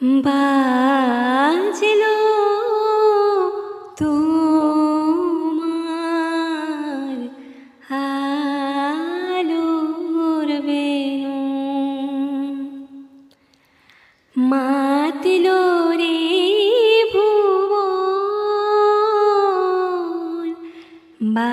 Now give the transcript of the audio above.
বাজল তোমার আলোর বেনু মাতল রে ভুবন বা